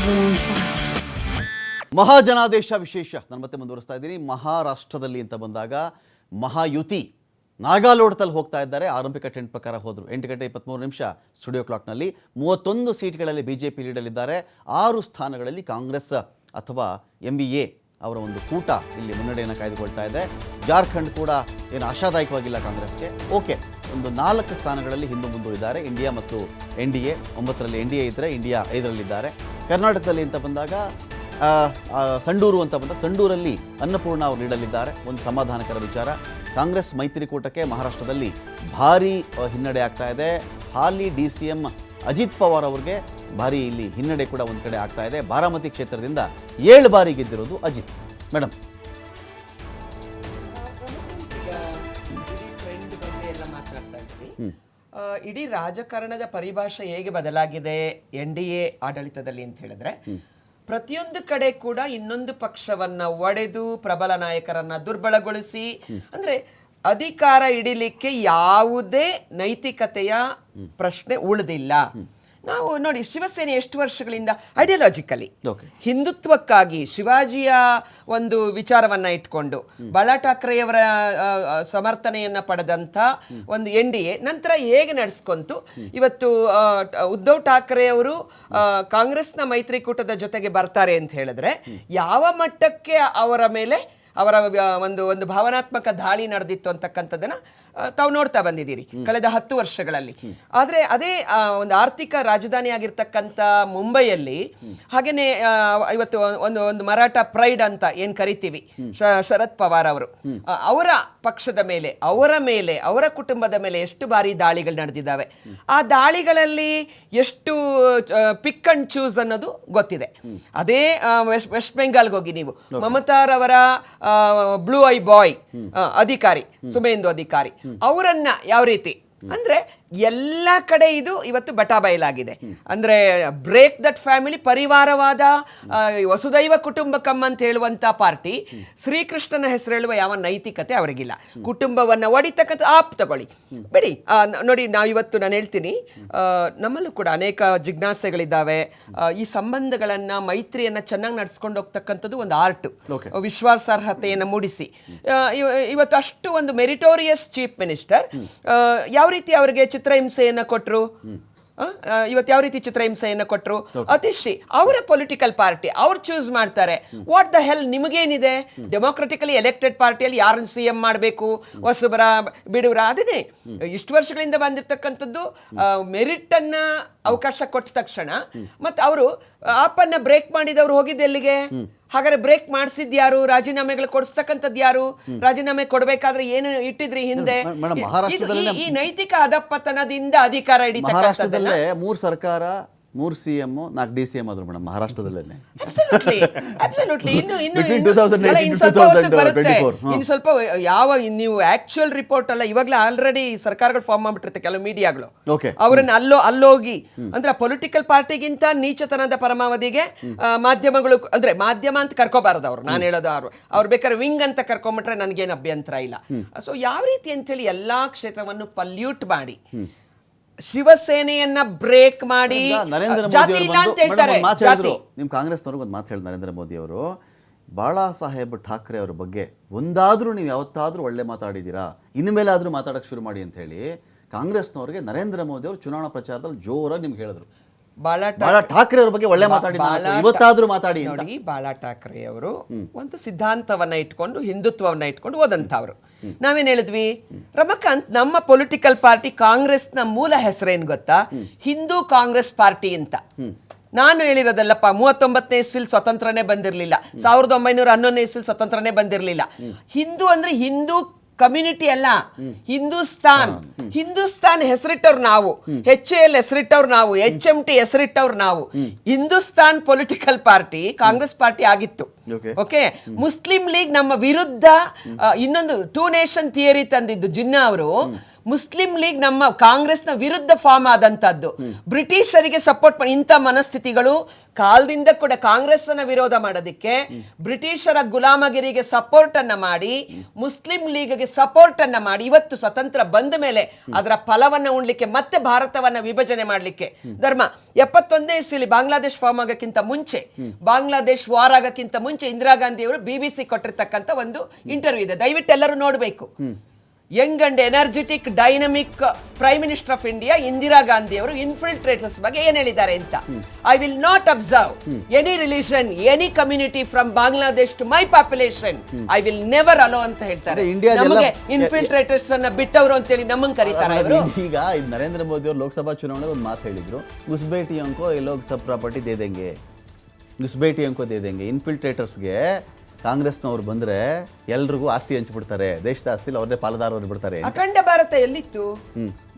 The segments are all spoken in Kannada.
Babylon 5. ಮಹಾಜನಾದೇಶ ವಿಶೇಷ. ನಾನು ಮತ್ತೆ ಮುಂದುವರಿಸ್ತಾ ಇದ್ದೀನಿ. ಮಹಾರಾಷ್ಟ್ರದಲ್ಲಿ ಅಂತ ಬಂದಾಗ ಮಹಾಯುತಿ ನಾಗಾಲೋಡ್ತಲ್ಲಿ ಹೋಗ್ತಾ ಇದ್ದಾರೆ. ಆರಂಭಿಕ ಟೆಂಟ್ ಪ್ರಕಾರ ಹೋದರು. ಎಂಟು ಗಂಟೆ ಇಪ್ಪತ್ತ್ಮೂರು ನಿಮಿಷ ಸ್ಟುಡಿಯೋ ಕ್ಲಾಕ್ನಲ್ಲಿ ಮೂವತ್ತೊಂದು ಸೀಟ್ಗಳಲ್ಲಿ ಬಿ ಜೆ ಪಿ ಲೀಡಲಿದ್ದಾರೆ ಆರು ಸ್ಥಾನಗಳಲ್ಲಿ ಕಾಂಗ್ರೆಸ್ ಅಥವಾ ಎಂ ಬಿ ಎ ಅವರ ಒಂದು ಕೂಟ ಇಲ್ಲಿ ಮುನ್ನಡೆಯನ್ನು ಕಾಯ್ದುಕೊಳ್ತಾ ಇದೆ. ಜಾರ್ಖಂಡ್ ಕೂಡ ಏನು ಆಶಾದಾಯಕವಾಗಿಲ್ಲ ಕಾಂಗ್ರೆಸ್ಗೆ. ಓಕೆ, ಒಂದು ನಾಲ್ಕು ಸ್ಥಾನಗಳಲ್ಲಿ ಹಿಂದೆ ಇದ್ದಾರೆ. ಇಂಡಿಯಾ ಮತ್ತು ಎನ್ ಡಿ ಎ ಒಂಬತ್ತರಲ್ಲಿ ಎನ್ ಡಿ ಎ ಇದ್ದರೆ ಇಂಡಿಯಾ ಐದರಲ್ಲಿದ್ದಾರೆ. ಕರ್ನಾಟಕದಲ್ಲಿ ಅಂತ ಬಂದಾಗ ಸಂಡೂರು ಅಂತ ಬಂದ ಸಂಡೂರಲ್ಲಿ ಅನ್ನಪೂರ್ಣ ಅವರು ನೀಡಲಿದ್ದಾರೆ. ಒಂದು ಸಮಾಧಾನಕರ ವಿಚಾರ. ಕಾಂಗ್ರೆಸ್ ಮೈತ್ರಿಕೂಟಕ್ಕೆ ಮಹಾರಾಷ್ಟ್ರದಲ್ಲಿ ಭಾರೀ ಹಿನ್ನಡೆ ಆಗ್ತಾ ಇದೆ. ಹಾಲಿ D C M Ajit Pawar ಅವ್ರಿಗೆ ಭಾರಿ ಇಲ್ಲಿ ಹಿನ್ನಡೆ ಕೂಡ ಒಂದು ಕಡೆ ಆಗ್ತಾ ಇದೆ. ಬಾರಾಮತಿ ಕ್ಷೇತ್ರದಿಂದ ಏಳು ಬಾರಿ ಗೆದ್ದಿರೋದು ಅಜಿತ್. ಮೇಡಮ್ ಇಡೀ ರಾಜಕಾರಣದ ಪರಿಭಾಷೆ ಹೇಗೆ ಬದಲಾಗಿದೆ? ಎನ್ ಡಿ ಎ ಆಡಳಿತದಲ್ಲಿ ಅಂತ ಹೇಳಿದ್ರೆ ಪ್ರತಿಯೊಂದು ಕಡೆ ಕೂಡ ಇನ್ನೊಂದು ಪಕ್ಷವನ್ನ ಒಡೆದು ಪ್ರಬಲ ನಾಯಕರನ್ನ ದುರ್ಬಲಗೊಳಿಸಿ ಅಂದ್ರೆ ಅಧಿಕಾರ ಹಿಡಿಲಿಕ್ಕೆ ಯಾವುದೇ ನೈತಿಕತೆಯ ಪ್ರಶ್ನೆ ಉಳಿದಿಲ್ಲ. ನಾವು ನೋಡಿ ಶಿವಸೇನೆ ಎಷ್ಟು ವರ್ಷಗಳಿಂದ ಐಡಿಯಾಲಜಿಕಲಿ. ಹಿಂದುತ್ವಕ್ಕಾಗಿ ಶಿವಾಜಿಯ ಒಂದು ವಿಚಾರವನ್ನ ಇಟ್ಕೊಂಡು ಬಾಳಾ ಠಾಕ್ರೆಯವರ ಸಮರ್ಥನೆಯನ್ನ ಪಡೆದಂತ ಒಂದು ಎನ್ ಡಿ ಎ ನಂತರ ಹೇಗೆ ನಡೆಸ್ಕೊಂತು? ಇವತ್ತು ಉದ್ಧವ್ ಠಾಕ್ರೆ ಅವರು ಕಾಂಗ್ರೆಸ್ನ ಮೈತ್ರಿಕೂಟದ ಜೊತೆಗೆ ಬರ್ತಾರೆ ಅಂತ ಹೇಳಿದ್ರೆ ಯಾವ ಮಟ್ಟಕ್ಕೆ ಅವರ ಮೇಲೆ ಅವರ ಒಂದು ಒಂದು ಭಾವನಾತ್ಮಕ ದಾಳಿ ನಡೆದಿತ್ತು ಅಂತಕ್ಕಂಥದ್ದನ್ನು ತಾವು ನೋಡ್ತಾ ಬಂದಿದ್ದೀರಿ ಕಳೆದ ಹತ್ತು ವರ್ಷಗಳಲ್ಲಿ. ಆದರೆ ಅದೇ ಒಂದು ಆರ್ಥಿಕ ರಾಜಧಾನಿ ಆಗಿರ್ತಕ್ಕಂಥ ಮುಂಬೈಯಲ್ಲಿ ಹಾಗೆಯೇ ಇವತ್ತು ಒಂದು ಒಂದು ಮರಾಠ ಪ್ರೈಡ್ ಅಂತ ಏನು ಕರಿತೀವಿ ಶರದ್ ಪವಾರ್ ಅವರು. ಅವರ ಪಕ್ಷದ ಮೇಲೆ ಅವರ ಮೇಲೆ ಅವರ ಕುಟುಂಬದ ಮೇಲೆ ಎಷ್ಟು ಬಾರಿ ದಾಳಿಗಳು ನಡೆದಿದ್ದಾವೆ. ಆ ದಾಳಿಗಳಲ್ಲಿ ಎಷ್ಟು ಪಿಕ್ ಅಂಡ್ ಚೂಸ್ ಅನ್ನೋದು ಗೊತ್ತಿದೆ. ಅದೇ ವೆಸ್ಟ್ ವೆಸ್ಟ್ ಬೆಂಗಾಲ್ಗೆ ಹೋಗಿ ನೀವು. ಮಮತಾರವರ ಬ್ಲೂ ಐ ಬಾಯ್ ಅಧಿಕಾರಿ ಸುಮೇಂದು ಅಧಿಕಾರಿ ಅವರನ್ನ ಯಾವ ರೀತಿ? ಅಂದ್ರೆ ಎಲ್ಲ ಕಡೆ ಇದು ಇವತ್ತು ಬಟಾಬಯಲಾಗಿದೆ ಅಂದ್ರೆ ಬ್ರೇಕ್ ದಟ್ ಫ್ಯಾಮಿಲಿ ಪರಿವಾರವಾದ ವಸುದೈವ ಕುಟುಂಬಕಂ ಅಂತ ಹೇಳುವಂಥ ಪಾರ್ಟಿ ಶ್ರೀಕೃಷ್ಣನ ಹೆಸರು ಹೇಳುವ ಯಾವ ನೈತಿಕತೆ ಅವರಿಗಿಲ್ಲ. ಕುಟುಂಬವನ್ನ ಒಡಿತಕ್ಕಂಥ ಆಪ್ ತಗೊಳ್ಳಿ. ಬಿಡಿ ನೋಡಿ ನಾವಿವತ್ತು ನಾನು ಹೇಳ್ತೀನಿ ನಮ್ಮಲ್ಲೂ ಕೂಡ ಅನೇಕ ಜಿಜ್ಞಾಸೆಗಳಿದ್ದಾವೆ. ಈ ಸಂಬಂಧಗಳನ್ನ ಮೈತ್ರಿಯನ್ನು ಚೆನ್ನಾಗಿ ನಡೆಸ್ಕೊಂಡು ಹೋಗ್ತಕ್ಕಂಥದ್ದು ಒಂದು ಆರ್ಟ್. ವಿಶ್ವಾಸಾರ್ಹತೆಯನ್ನು ಮೂಡಿಸಿ. ಇವತ್ತು ಅಷ್ಟು ಒಂದು ಮೆರಿಟೋರಿಯಸ್ ಚೀಫ್ ಮಿನಿಸ್ಟರ್ ಯಾವ ರೀತಿ ಅವರಿಗೆ ಚಿತ್ರಹಿಂಸೆಯನ್ನ ಕೊಟ್ಟರು ಇವತ್ತು ಯಾವ ರೀತಿ ಚಿತ್ರಹಿಂಸೆಯನ್ನ ಕೊಟ್ಟರು ಅತಿಶಿ ಅವರ ಪೊಲಿಟಿಕಲ್ ಪಾರ್ಟಿ ಅವ್ರು ಚೂಸ್ ಮಾಡ್ತಾರೆ. ವಾಟ್ ದ ಹೆಲ್ ನಿಮಗೇನಿದೆ? ಡೆಮೋಕ್ರೆಟಿಕಲಿ ಎಲೆಕ್ಟೆಡ್ ಪಾರ್ಟಿಯಲ್ಲಿ ಯಾರನ್ನು ಸಿ ಎಂ ಮಾಡಬೇಕು? ಹೊಸಬರ ಬಿಡುವರ? ಅದನ್ನೇ ಇಷ್ಟು ವರ್ಷಗಳಿಂದ ಬಂದಿರತಕ್ಕಂಥದ್ದು ಮೆರಿಟ್ ಅನ್ನ ಅವಕಾಶ ಕೊಟ್ಟ ತಕ್ಷಣ ಮತ್ತು ಅವರು ಆಪನ್ನ ಬ್ರೇಕ್ ಮಾಡಿದವರು ಹೋಗಿದ್ದು ಎಲ್ಲಿಗೆ? ಹಾಗಾದ್ರೆ ಬ್ರೇಕ್ ಮಾಡಿಸಿದ್ ಯಾರು? ರಾಜೀನಾಮೆಗಳು ಕೊಡಿಸ್ತಕ್ಕಂಥದ್ದು ಯಾರು? ರಾಜೀನಾಮೆ ಕೊಡ್ಬೇಕಾದ್ರೆ ಏನು ಇಟ್ಟಿದ್ರಿ ಹಿಂದೆ? ಈ- ನೈತಿಕ ಅಧಪತನದಿಂದ ಅಧಿಕಾರ ಹಿಡಿತಕ್ಕಂಥದ್ದನ್ನ ಮೂರ್ ಮೂರು ಸರ್ಕಾರ ಮೂರು ಸಿ ಎಂ ನಾಲ್ಕು ಡಿ ಸಿ ಎಂ ಆದ್ರು ಮೇಡಮ್ ಮಹಾರಾಷ್ಟ್ರದಲ್ಲೇ. ಇನ್ನು ಇನ್ನು Between ಇನ್ನು- 2018 ಅಲ್ಲ, ಇನ್ನು to ಸ್ವಲ್ಪ 2024, ಇನ್ನು ಸ್ವಲ್ಪ ಯಾವ ನೀವು ಆಕ್ಚುಯಲ್ ರಿಪೋರ್ಟ್ ಅಲ್ಲ ಇವಾಗಲೇ ಆಲ್ರೆಡಿ ಸರ್ಕಾರಗಳು ಫಾರ್ಮ್ ಮಾಡ್ಬಿಟ್ಟಿರುತ್ತೆ ಕೆಲವು ಮೀಡಿಯಾಗಳು ಅವ್ರನ್ನ ಅಲ್ಲೋ ಅಲ್ಲೋಗಿ. ಅಂದ್ರೆ ಪೊಲಿಟಿಕಲ್ ಪಾರ್ಟಿಗಿಂತ ನೀಚತನದ ಪರಮಾವಧಿಗೆ ಮಾಧ್ಯಮಗಳು ಅಂದ್ರೆ ಮಾಧ್ಯಮ ಅಂತ ಕರ್ಕೋಬಾರದು ಅವ್ರು ನಾನು ಹೇಳೋದು ಅವ್ರು. ಅವ್ರು ಬೇಕಾದ್ರೆ ವಿಂಗ್ ಅಂತ ಕರ್ಕೊಂಬಿಟ್ರೆ ನನಗೇನು ಅಭ್ಯಂತರ ಇಲ್ಲ. ಸೊ ಯಾವ ರೀತಿ ಅಂತೇಳಿ ಎಲ್ಲಾ ಕ್ಷೇತ್ರವನ್ನು ಪಲ್ಯೂಟ್ ಮಾಡಿ ಶಿವಸೇನೆಯನ್ನ ಬ್ರೇಕ್ ಮಾಡಿ ನರೇಂದ್ರ ಮೋದಿ ಜಾತಿ ಇಲ್ಲ ಅಂತ ಹೇಳ್ತಾರೆ ಒಂದು ಮಾತು ಜಾತಿ. ನಿಮ್ಮ ಕಾಂಗ್ರೆಸ್ನವ್ರಿಗೆ ಒಂದು ಮಾತು ಹೇಳಿದ್ರು ನರೇಂದ್ರ ಮೋದಿ ಅವರು. ಬಾಳಾ ಸಾಹೇಬ್ ಠಾಕ್ರೆ ಅವರ ಬಗ್ಗೆ ಒಂದಾದ್ರೂ ನೀವು ಯಾವತ್ತಾದ್ರೂ ಒಳ್ಳೆ ಮಾತಾಡಿದ್ದೀರಾ ಇನ್ಮೇಲಾದ್ರೂ ಮಾತಾಡಕ್ ಶುರು ಮಾಡಿ ಅಂತ ಹೇಳಿ ಕಾಂಗ್ರೆಸ್ನವ್ರಿಗೆ ನರೇಂದ್ರ ಮೋದಿ ಅವರು ಚುನಾವಣಾ ಪ್ರಚಾರದಲ್ಲಿ ಜೋರಾಗಿ ನಿಮ್ಗೆ ಹೇಳಿದ್ರು. ಬಾಳಾ ಠಾಕ್ರೆ ಅವ್ರ ಬಗ್ಗೆ ಒಳ್ಳೆ ಮಾತಾಡಿ ಇವತ್ತಾದ್ರೂ ಮಾತಾಡಿ ನೋಡಿ ಬಾಳಾ ಠಾಕ್ರೆ ಅವರು ಒಂದು ಸಿದ್ಧಾಂತವನ್ನ ಇಟ್ಕೊಂಡು ಹಿಂದುತ್ವವನ್ನ ಇಟ್ಕೊಂಡು ಓದಂತವ್ರು ನಾವೇನ್ ಹೇಳಿದ್ವಿ? ರಮಕಾಂತ್ ನಮ್ಮ ಪೊಲಿಟಿಕಲ್ ಪಾರ್ಟಿ ಕಾಂಗ್ರೆಸ್ನ ಮೂಲ ಹೆಸರೇನು ಗೊತ್ತಾ? ಹಿಂದೂ ಕಾಂಗ್ರೆಸ್ ಪಾರ್ಟಿ ಅಂತ. ನಾನು ಹೇಳಿರೋದಲ್ಲಪ್ಪ, ಮೂವತ್ತೊಂಬತ್ತನೇ ಇಸ್ವಿಲ್ ಸ್ವತಂತ್ರನೇ ಬಂದಿರಲಿಲ್ಲ. ಸಾವಿರದ ಒಂಬೈನೂರ ಹನ್ನೊಂದನೇ ಇಸ್ವಿಲ್ ಸ್ವತಂತ್ರನೇ ಬಂದಿರಲಿಲ್ಲ. ಹಿಂದೂ ಅಂದ್ರೆ ಹಿಂದೂ ಕಮ್ಯುನಿಟಿ ಅಲ್ಲ. ಹಿಂದೂಸ್ತಾನ್. ಹಿಂದೂಸ್ತಾನ್ ಹೆಸರಿಟ್ಟವ್ರು ನಾವು. ಎಚ್ ಎಲ್ ಹೆಸರಿಟ್ಟವ್ರು ನಾವು. ಎಚ್ ಎಂ ಟಿ ಹೆಸರಿಟ್ಟವ್ರು ನಾವು. Hindustan political party Congress party ಆಗಿತ್ತು. ಓಕೆ ಮುಸ್ಲಿಂ ಲೀಗ್ ನಮ್ಮ ವಿರುದ್ಧ ಇನ್ನೊಂದು ಟೂ ನೇಷನ್ ಥಿಯರಿ ತಂದಿದ್ದು ಜಿನ್ನಾ ಅವರು. ಮುಸ್ಲಿಂ ಲೀಗ್ ನಮ್ಮ ಕಾಂಗ್ರೆಸ್ನ ವಿರುದ್ಧ ಫಾರ್ಮ್ ಆದಂತದ್ದು. ಬ್ರಿಟಿಷರಿಗೆ ಸಪೋರ್ಟ್ ಇಂಥ ಮನಸ್ಥಿತಿಗಳು ಕಾಲದಿಂದ ಕೂಡ ಕಾಂಗ್ರೆಸ್ ಅನ್ನ ವಿರೋಧ ಮಾಡೋದಕ್ಕೆ ಬ್ರಿಟಿಷರ ಗುಲಾಮಗಿರಿಗೆ ಸಪೋರ್ಟ್ ಅನ್ನ ಮಾಡಿ, ಮುಸ್ಲಿಂ ಲೀಗ್ಗೆ ಸಪೋರ್ಟ್ ಅನ್ನ ಮಾಡಿ ಇವತ್ತು ಸ್ವತಂತ್ರ ಬಂದ ಮೇಲೆ ಅದರ ಫಲವನ್ನ ಉಣ್ಲಿಕ್ಕೆ ಮತ್ತೆ ಭಾರತವನ್ನ ವಿಭಜನೆ ಮಾಡಲಿಕ್ಕೆ. ಧರ್ಮ, ಎಪ್ಪತ್ತೊಂದನೇ ಇಸ್ವಿಲಿ ಬಾಂಗ್ಲಾದೇಶ್ ಫಾರ್ಮ್ ಆಗಕ್ಕಿಂತ ಮುಂಚೆ, ಬಾಂಗ್ಲಾದೇಶ್ ವಾರ್ ಆಗಕ್ಕಿಂತ ಮುಂಚೆ ಇಂದಿರಾ ಗಾಂಧಿ ಅವರು ಬಿ ಬಿ ಸಿ ಕೊಟ್ಟಿರ್ತಕ್ಕಂಥ ಒಂದು ಇಂಟರ್ವ್ಯೂ ಇದೆ. ದಯವಿಟ್ಟು ಎಲ್ಲರೂ ನೋಡಬೇಕು. Young and energetic dynamic prime minister of India Indira Gandhi ಅವರು ಇನ್ಫಿಲ್ಟ್ರೇಟರ್ಸ್ ಬಗ್ಗೆ ಏನ್ ಹೇಳಿದ್ದಾರೆ ಅಂತ. I will not observe any religion any community from Bangladesh to my population I will never allow ಅಂತ ಹೇಳ್ತಾರೆ. ನಮಗೆ ಇನ್ಫಿಲ್ಟ್ರೇಟರ್ಸ್ ಅನ್ನ ಬಿಟ್ಟವರು ಅಂತೇಳಿ ನಮ್ಮನ್ನ ಕರೀತಾರೆ ಈಗ ನರೇಂದ್ರ ಮೋದಿ ಅವರು ಲೋಕಸಭಾ ಚುನಾವಣೆ ಒಂದು ಮಾತು ಹೇಳಿದ್ರು. ಗುಸ್ಬೇಟಿ ಅಂಕೋ ಲೋಕಸಭಾ ಪ್ರಾಪರ್ಟಿ ದೇದಂಗೆ. ಉಸ್ಬೇಟಿ ಗುಸ್ಬೇಟಿ ಅಂಕೋ ದೇದಂಗೆ. ದೇಂಗೆ ಇನ್ಫಿಲ್ಟ್ರೇಟರ್ಸ್ಗೆ ಕಾಂಗ್ರೆಸ್ನವ್ರು ಬಂದ್ರೆ ಎಲ್ರಿಗೂ ಆಸ್ತಿ ಹಂಚ್ಬಿಡ್ತಾರೆ. ದೇಶದ ಆಸ್ತಿಲಿ ಅವ್ರನ್ನೇ ಪಾಲುದಾರರು ಬಿಡ್ತಾರೆ ಅಖಂಡ ಭಾರತ ಎಲ್ಲಿತ್ತು?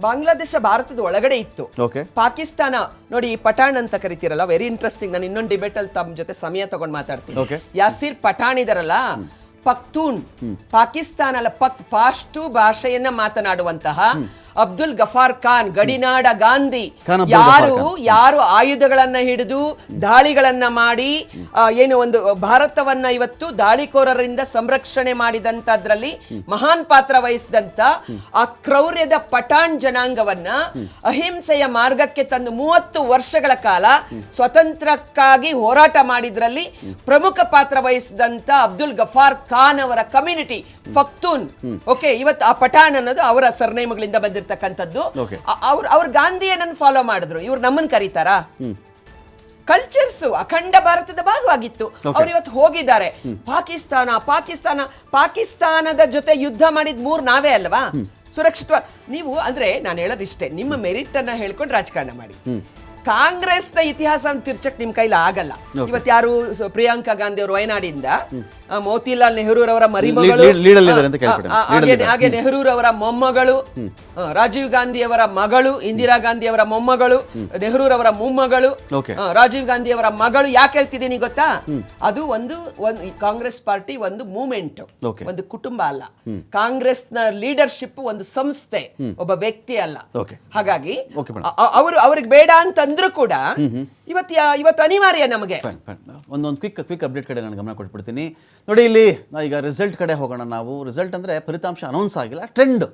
ಬಾಂಗ್ಲಾದೇಶ ಭಾರತದ ಒಳಗಡೆ ಇತ್ತು. ಓಕೆ. ಪಾಕಿಸ್ತಾನ ನೋಡಿ ಈ ಪಠಾಣ್ ಅಂತ ಕರಿತೀರಲ್ಲ ವೆರಿ ಇಂಟ್ರೆಸ್ಟಿಂಗ್ ನಾನು ಇನ್ನೊಂದು ಡಿಬೇಟ್ ಅಲ್ಲಿ ತಮ್ಮ ಜೊತೆ ಸಮಯ ತಗೊಂಡು ಮಾತಾಡ್ತೀನಿ. ಯಾಸಿರ್ ಪಠಾಣ್ ಇದಾರಲ್ಲ ಪಕ್ತೂನ್ ಪಾಕಿಸ್ತಾನ ಅಲ್ಲ ಪಕ್ ಪಾಶ್ತು ಭಾಷೆಯನ್ನ ಮಾತನಾಡುವಂತಹ ಅಬ್ದುಲ್ ಗಫಾರ್ ಖಾನ್ ಗಡಿನಾಡ ಗಾಂಧಿ. ಯಾರು ಯಾರು ಆಯುಧಗಳನ್ನ ಹಿಡಿದು ದಾಳಿಗಳನ್ನ ಮಾಡಿ ಏನು ಒಂದು ಭಾರತವನ್ನ ಇವತ್ತು ದಾಳಿಕೋರರಿಂದ ಸಂರಕ್ಷಣೆ ಮಾಡಿದಂತದ್ರಲ್ಲಿ ಮಹಾನ್ ಪಾತ್ರ ವಹಿಸಿದಂತ ಆ ಕ್ರೌರ್ಯದ ಪಠಾಣ್ ಜನಾಂಗವನ್ನ ಅಹಿಂಸೆಯ ಮಾರ್ಗಕ್ಕೆ ತಂದು ಮೂವತ್ತು ವರ್ಷಗಳ ಕಾಲ ಸ್ವತಂತ್ರಕ್ಕಾಗಿ ಹೋರಾಟ ಮಾಡಿದ್ರಲ್ಲಿ ಪ್ರಮುಖ ಪಾತ್ರ ವಹಿಸಿದಂತ ಅಬ್ದುಲ್ ಗಫಾರ್ ಖಾನ್ ಅವರ ಕಮ್ಯುನಿಟಿ ಫಕ್ತೂನ್. ಓಕೆ ಇವತ್ತು ಆ ಪಠಾಣ್ ಅನ್ನೋದು ಅವರ ಸರ್ನೇಮಗಳಿಂದ ಬಂದಿರತಕ್ಕಂಥದ್ದು Okay. ಅವ್ರು ಅವ್ರು ಗಾಂಧಿಯನ್ನ ಫಾಲೋ ಮಾಡಿದ್ರು. ಇವ್ರು ನಮ್ಮನ್ನ ಕರೀತಾರಾ? ಕಲ್ಚರ್ಸ್ ಅಖಂಡ ಭಾರತದ ಭಾಗವಾಗಿತ್ತು. ಅವ್ರು ಇವತ್ತು ಹೋಗಿದ್ದಾರೆ. ಪಾಕಿಸ್ತಾನ ಪಾಕಿಸ್ತಾನ ಪಾಕಿಸ್ತಾನದ ಜೊತೆ ಯುದ್ಧ ಮಾಡಿದ ಮೂರ್ ನಾವೇ ಅಲ್ವಾ? ಸುರಕ್ಷಿತ ನೀವು ಅಂದ್ರೆ ನಾನು ಹೇಳೋದಿಷ್ಟೇ ನಿಮ್ಮ ಮೆರಿಟ್ ಅನ್ನ ಹೇಳ್ಕೊಂಡು ರಾಜಕಾರಣ ಮಾಡಿ. ಕಾಂಗ್ರೆಸ್ನ ಇತಿಹಾಸ ತಿರ್ಚಕ್ ನಿಮ್ ಕೈಲಿ ಆಗಲ್ಲ. ಇವತ್ತು ಯಾರು ಪ್ರಿಯಾಂಕಾ ಗಾಂಧಿ ಅವರು ವಯನಾಡಿಂದ ಮೋತಿಲಾಲ್ ನೆಹರೂರವರ ಮರಿಮಗಳು ಹಾಗೆ ನೆಹರೂರವರ ಮೊಮ್ಮಗಳು ರಾಜೀವ್ ಗಾಂಧಿಯವರ ಮಗಳು ಇಂದಿರಾ ಗಾಂಧಿಯವರ ಮೊಮ್ಮಗಳು ನೆಹರೂರವರ ಮೊಮ್ಮಗಳು ರಾಜೀವ್ ಗಾಂಧಿ ಅವರ ಮಗಳು ಯಾಕೆ ಹೇಳ್ತಿದ್ದೀನಿ ಗೊತ್ತಾ? ಅದು ಒಂದು ಕಾಂಗ್ರೆಸ್ ಪಾರ್ಟಿ ಒಂದು ಮೂಮೆಂಟ್ Okay. ಒಂದು ಕುಟುಂಬ ಅಲ್ಲ. ಕಾಂಗ್ರೆಸ್ನ ಲೀಡರ್ಶಿಪ್ ಒಂದು ಸಂಸ್ಥೆ ಒಬ್ಬ ವ್ಯಕ್ತಿ ಅಲ್ಲ. ಹಾಗಾಗಿ ಅವರು ಅವ್ರಿಗೆ ಬೇಡ ಅಂತಂದ್ರು ಕೂಡ ಇವತ್ತು ಇವತ್ತು ಅನಿವಾರ್ಯ ನಮಗೆ. ಒಂದೊಂದು ಕ್ವಿಕ್ ಕ್ವಿಕ್ ಅಪ್ಡೇಟ್ ಕಡೆ ನಾನು ಗಮನ ಕೊಟ್ಬಿಡ್ತೀನಿ. ನೋಡಿ ಇಲ್ಲಿ ಈಗ ರಿಸಲ್ಟ್ ಕಡೆ ಹೋಗೋಣ ನಾವು. ರಿಸಲ್ಟ್ ಅಂದರೆ ಫಲಿತಾಂಶ ಅನೌನ್ಸ್ ಆಗಿಲ್ಲ ಟ್ರೆಂಡ್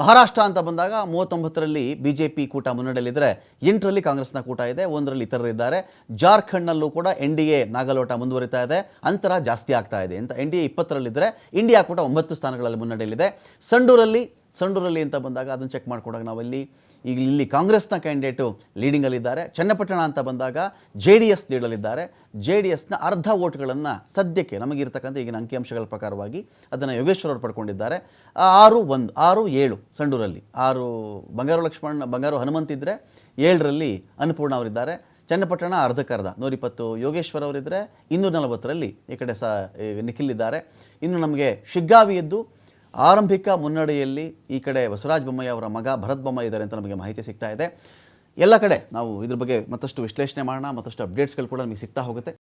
ಮಹಾರಾಷ್ಟ್ರ ಅಂತ ಬಂದಾಗ ಮೂವತ್ತೊಂಬತ್ತರಲ್ಲಿ ಬಿ ಜೆ ಪಿ ಕೂಟ ಮುನ್ನಡೆಯಲ್ಲಿದ್ದರೆ ಎಂಟರಲ್ಲಿ ಕಾಂಗ್ರೆಸ್ನ ಕೂಟ ಇದೆ, ಒಂದರಲ್ಲಿ ಇತರರಿದ್ದಾರೆ ಜಾರ್ಖಂಡ್ನಲ್ಲೂ ಕೂಡ ಎನ್ ಡಿ ಎ ನಾಗಲೋಟ ಮುಂದುವರಿತಾ ಇದೆ, ಅಂತರ ಜಾಸ್ತಿ ಆಗ್ತಾ ಇದೆ. ಅಂತ ಎನ್ ಡಿ ಎ ಇಪ್ಪತ್ತರಲ್ಲಿದ್ದರೆ ಇಂಡಿಯಾ ಕೂಟ ಒಂಬತ್ತು ಸ್ಥಾನಗಳಲ್ಲಿ ಮುನ್ನಡೆಯಲ್ಲಿದೆ. ಸಂಡೂರಲ್ಲಿ ಸಂಡೂರಲ್ಲಿ ಅಂತ ಬಂದಾಗ ಅದನ್ನು ಚೆಕ್ ಮಾಡಿಕೊಂಡಾಗ ನಾವಲ್ಲಿ ಈಗ ಇಲ್ಲಿ ಕಾಂಗ್ರೆಸ್ನ ಕ್ಯಾಂಡಿಡೇಟು ಲೀಡಿಂಗಲ್ಲಿದ್ದಾರೆ ಚನ್ನಪಟ್ಟಣ ಅಂತ ಬಂದಾಗ ಜೆ ಡಿ ಎಸ್ ಲೀಡಲ್ಲಿದ್ದಾರೆ ಜೆ ಡಿ ಎಸ್ನ ಅರ್ಧ ಓಟ್ಗಳನ್ನು ಸದ್ಯಕ್ಕೆ ನಮಗಿರ್ತಕ್ಕಂಥ ಈಗಿನ ಅಂಕಿಅಂಶಗಳ ಪ್ರಕಾರವಾಗಿ ಅದನ್ನು ಯೋಗೇಶ್ವರ ಅವರು ಪಡ್ಕೊಂಡಿದ್ದಾರೆ. ಆರು ಒಂದು, ಆರು ಏಳು ಸಂಡೂರಲ್ಲಿ. ಆರು ಬಂಗಾರು ಲಕ್ಷ್ಮಣ್, ಬಂಗಾರು ಹನುಮಂತ್ ಇದ್ದರೆ ಏಳರಲ್ಲಿ ಅನ್ನಪೂರ್ಣ ಅವರಿದ್ದಾರೆ. ಚನ್ನಪಟ್ಟಣ ಅರ್ಧಕ್ಕರ್ಧ, ನೂರಿಪ್ಪತ್ತು ಯೋಗೇಶ್ವರ್ ಅವರಿದ್ದರೆ ಇನ್ನೂರ ನಲವತ್ತರಲ್ಲಿ ಈ ಕಡೆ ಸಹ ನಿಖಿಲ್ ಇದ್ದಾರೆ. ಇನ್ನು ನಮಗೆ ಶಿಗ್ಗಾವಿಯದ್ದು ಆರಂಭಿಕ ಮುನ್ನಡೆಯಲ್ಲಿ ಈ ಕಡೆ ಬಸವರಾಜ ಬೊಮ್ಮಯ್ಯ ಅವರ ಮಗ ಭರತ್ ಬೊಮ್ಮಾಯಿ ಇದ್ದಾರೆ ಅಂತ ನಮಗೆ ಮಾಹಿತಿ ಸಿಗ್ತಾ ಇದೆ. ಎಲ್ಲ ಕಡೆ ನಾವು ಇದ್ರ ಬಗ್ಗೆ ಮತ್ತಷ್ಟು ವಿಶ್ಲೇಷಣೆ ಮಾಡೋಣ, ಮತ್ತಷ್ಟು ಅಪ್ಡೇಟ್ಸ್ಗಳು ಕೂಡ ನಮಗೆ ಸಿಗ್ತಾ ಹೋಗುತ್ತೆ.